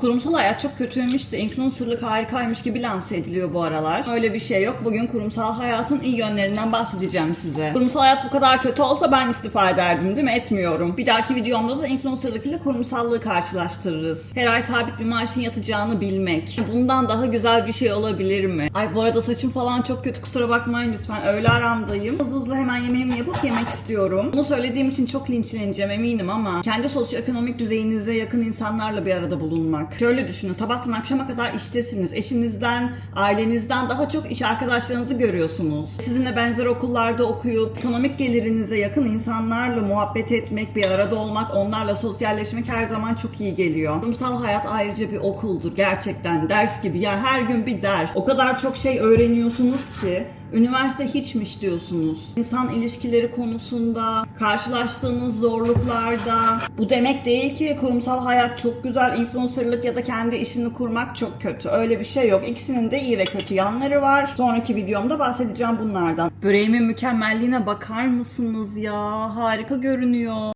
Kurumsal hayat çok kötüymüş de influencerlık harikaymış gibi lanse ediliyor bu aralar. Öyle bir şey yok. Bugün kurumsal hayatın iyi yönlerinden bahsedeceğim size. Kurumsal hayat bu kadar kötü olsa ben istifa ederdim değil mi? Etmiyorum. Bir dahaki videomda da influencerlık ile kurumsallığı karşılaştırırız. Her ay sabit bir maaşın yatacağını bilmek. Bundan daha güzel bir şey olabilir mi? Ay bu arada saçım falan çok kötü kusura bakmayın lütfen. Öğle aramdayım. Hızlı hızlı hemen yemeğimi yapıp yemek istiyorum. Bunu söylediğim için çok linçleneceğim eminim ama kendi sosyoekonomik düzeyinize yakın insanlarla bir arada bulunmak. Şöyle düşünün sabahtan akşama kadar iştesiniz. Eşinizden, ailenizden daha çok iş arkadaşlarınızı görüyorsunuz. Sizinle benzer okullarda okuyup ekonomik gelirinize yakın insanlarla muhabbet etmek, bir arada olmak, onlarla sosyalleşmek her zaman çok iyi geliyor. Kurumsal hayat ayrıca bir okuldur gerçekten ders gibi. Ya her gün bir ders. O kadar çok şey öğreniyorsunuz ki Üniversite hiçmiş diyorsunuz. İnsan ilişkileri konusunda, karşılaştığınız zorluklarda. Bu demek değil ki kurumsal hayat çok güzel, influencerlık ya da kendi işini kurmak çok kötü. Öyle bir şey yok. İkisinin de iyi ve kötü yanları var. Sonraki videomda bahsedeceğim bunlardan. Böreğimin mükemmelliğine bakar mısınız ya? Harika görünüyor.